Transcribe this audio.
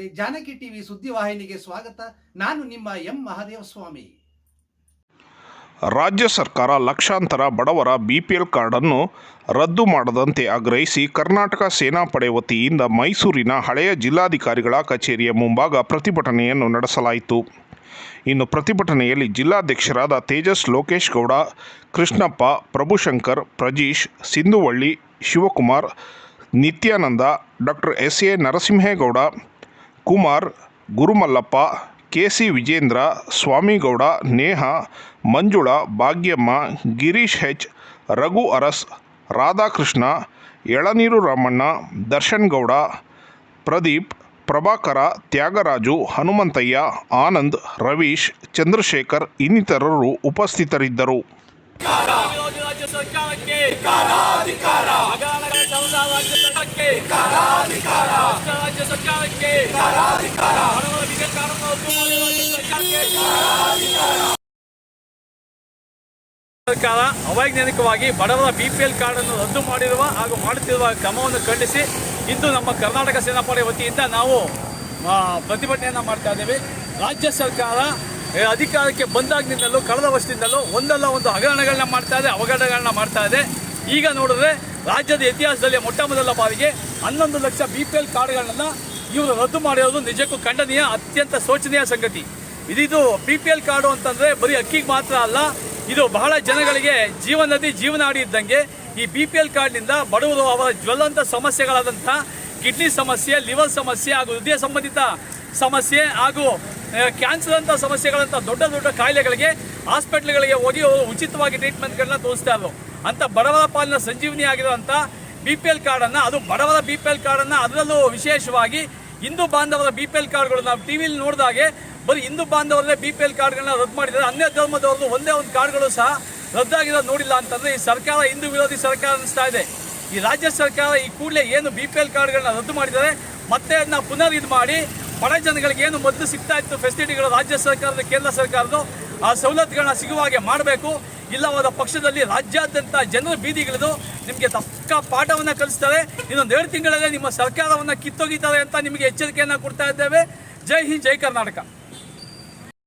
Janaki TV ಸುದ್ದಿವಾಹಿನಿಗೆ ಸ್ವಾಗತ. ನಾನು ನಿಮ್ಮ ಎಂ ಮಹಾದೇವ ಸ್ವಾಮಿ ರಾಜ್ಯ ಸರ್ಕಾರ ಲಕ್ಷಾಂತರ ಬಡವರ ಬಿಪಿಎಲ್ ಕಾರ್ಡನ್ನು ರದ್ದು ಮಾಡದಂತೆ ಆಗ್ರಹಿಸಿ ಕರ್ನಾಟಕ ಸೇನಾಪಡೆ ವತಿಯಿಂದ ಮೈಸೂರಿನ ಹಳೆಯ ಜಿಲ್ಲಾಧಿಕಾರಿಗಳ ಕಚೇರಿಯ ಮುಂಭಾಗ ಪ್ರತಿಭಟನೆಯನ್ನು ನಡೆಸಲಾಯಿತು. ಇನ್ನು ಪ್ರತಿಭಟನೆಯಲ್ಲಿ ಜಿಲ್ಲಾಧ್ಯಕ್ಷರಾದ Tejas Lokesh Gowda, Krishnappa, Prabhushankar, Prajeesh, Sindhuvalli, Shivakumar, Nityananda, doctor S A Narasimhegowda Kumar Gurumallappa K C Vijendra Swamygowda Neha Manjula Bhagyamma Girish H Raghu Aras Radhakrishna ಎಳನೀರು ರಾಮಣ್ಣ ದರ್ಶನ್ ಗೌಡ ಪ್ರದೀಪ್ ಪ್ರಭಾಕರ ತ್ಯಾಗರಾಜು ಹನುಮಂತಯ್ಯ ಆನಂದ್ ರವೀಶ್ ಚಂದ್ರಶೇಖರ್ ಇನ್ನಿತರರು ಉಪಸ್ಥಿತರಿದ್ದರು ಸರ್ಕಾರಕ್ಕೆ ಸರ್ಕಾರ ಅವೈಜ್ಞಾನಿಕವಾಗಿ ಬಡವರ ಬಿಪಿಎಲ್ ಕಾರ್ಡ್ ಅನ್ನು ರದ್ದು ಮಾಡಿರುವ ಹಾಗೂ ಮಾಡುತ್ತಿರುವ ಕ್ರಮವನ್ನು ಖಂಡಿಸಿ ಇಂದು ನಮ್ಮ ಕರ್ನಾಟಕ ಸೇನಾಪಡೆ ವತಿಯಿಂದ ನಾವು ಪ್ರತಿಭಟನೆಯನ್ನು ಮಾಡ್ತಾ ಇದ್ದೇವೆ. ರಾಜ್ಯ ಸರ್ಕಾರ ಅಧಿಕಾರಕ್ಕೆ ಬಂದಾಗಿನಿಂದಲೂ, ಕಳೆದ ವರ್ಷದಿಂದಲೂ ಒಂದಲ್ಲ ಒಂದು ಹಗರಣಗಳನ್ನ ಮಾಡ್ತಾ ಇದೆ, ಅವಘಡಗಳನ್ನ ಮಾಡ್ತಾ ಇದೆ. ಈಗ ನೋಡಿದ್ರೆ ರಾಜ್ಯದ ಇತಿಹಾಸದಲ್ಲಿ ಮೊಟ್ಟ ಮೊದಲ ಬಾರಿಗೆ ಹನ್ನೊಂದು ಲಕ್ಷ ಬಿ ಪಿ ಎಲ್ ಕಾರ್ಡ್ಗಳನ್ನ ಇವರು ರದ್ದು ಮಾಡಿರೋದು ನಿಜಕ್ಕೂ ಖಂಡನೀಯ, ಅತ್ಯಂತ ಶೋಚನೀಯ ಸಂಗತಿ. ಇದಿದು ಬಿ ಪಿ ಎಲ್ ಕಾರ್ಡು ಅಂತಂದ್ರೆ ಬರೀ ಅಕ್ಕಿಗೆ ಮಾತ್ರ ಅಲ್ಲ, ಇದು ಬಹಳ ಜನಗಳಿಗೆ ಜೀವನದಿ ಜೀವನಾಡಿ ಇದ್ದಂಗೆ ಈ ಬಿ ಪಿ ಎಲ್ ಕಾರ್ಡ್ನಿಂದ ಬಡವರು ಅವರ ಜ್ವಲಂತ ಸಮಸ್ಯೆಗಳಾದಂಥ ಕಿಡ್ನಿ ಸಮಸ್ಯೆ, ಲಿವರ್ ಸಮಸ್ಯೆ ಹಾಗೂ ಹೃದಯ ಸಂಬಂಧಿತ ಸಮಸ್ಯೆ ಹಾಗೂ ಕ್ಯಾನ್ಸರ್ ಅಂತ ಸಮಸ್ಯೆಗಳಂತ ದೊಡ್ಡ ದೊಡ್ಡ ಕಾಯಿಲೆಗಳಿಗೆ ಹಾಸ್ಪಿಟ್ಲ್ಗಳಿಗೆ ಹೋಗಿ ಉಚಿತವಾಗಿ ಟ್ರೀಟ್ಮೆಂಟ್ಗಳನ್ನ ತೋರಿಸ್ತಾ ಇದ್ರು. ಅಂತ ಬಡವರ ಪಾಲಿನ ಸಂಜೀವನಿ ಆಗಿರುವಂಥ ಬಿ ಪಿ ಎಲ್ ಕಾರ್ಡನ್ನು ಅದು ಬಡವರ ಬಿ ಪಿ ಎಲ್ ಕಾರ್ಡನ್ನು ಅದರಲ್ಲೂ ವಿಶೇಷವಾಗಿ ಹಿಂದೂ ಬಾಂಧವರ ಬಿ ಪಿ ಎಲ್ ಕಾರ್ಡ್ಗಳು ನಾವು ಟಿ ವಿಲಿ ನೋಡಿದಾಗೆ ಬರೀ ಹಿಂದೂ ಬಾಂಧವರೇ ಬಿ ಪಿ ಎಲ್ ಕಾರ್ಡ್ಗಳನ್ನ ರದ್ದು ಮಾಡಿದ್ದಾರೆ ಅನ್ಯ ಧರ್ಮದವ್ರದ್ದು ಒಂದೇ ಒಂದು ಕಾರ್ಡ್ಗಳು ಸಹ ರದ್ದಾಗಿರೋದು ನೋಡಿಲ್ಲ ಅಂತಂದ್ರೆ ಈ ಸರ್ಕಾರ, ಹಿಂದೂ ವಿರೋಧಿ ಸರ್ಕಾರ ಅನಿಸ್ತಾ ಇದೆ. ಈ ರಾಜ್ಯ ಸರ್ಕಾರ ಈ ಕೂಡಲೇ ಏನು ಬಿ ಪಿ ಎಲ್ ಕಾರ್ಡ್ಗಳನ್ನ ರದ್ದು ಮಾಡಿದ್ದಾರೆ ಮತ್ತೆ ಅದನ್ನ ಪುನರ್ ಇದು ಮಾಡಿ ಬಡ ಜನಗಳಿಗೆ ಏನು ಮೊದಲು ಸಿಗ್ತಾ ಇತ್ತು ಫೆಸಿಲಿಟಿಗಳು ರಾಜ್ಯ ಸರ್ಕಾರದ, ಕೇಂದ್ರ ಸರ್ಕಾರದ ಆ ಸವಲತ್ತುಗಳನ್ನ ಸಿಗುವ ಹಾಗೆ ಮಾಡಬೇಕು. ಇಲ್ಲವಾದ ಪಕ್ಷದಲ್ಲಿ ರಾಜ್ಯಾದ್ಯಂತ ಜನರ ಬೀದಿಗಿಳಿದು ನಿಮಗೆ ತಕ್ಕ ಪಾಠವನ್ನು ಕಲಿಸ್ತಾರೆ. ಇನ್ನೊಂದು ಎರಡು ತಿಂಗಳಲ್ಲೇ ನಿಮ್ಮ ಸರ್ಕಾರವನ್ನು ಕಿತ್ತೊಗಿತಾರೆ ಅಂತ ನಿಮಗೆ ಎಚ್ಚರಿಕೆಯನ್ನು ಕೊಡ್ತಾ ಇದ್ದೇವೆ. ಜೈ ಹಿಂದ್, ಜೈ ಕರ್ನಾಟಕ.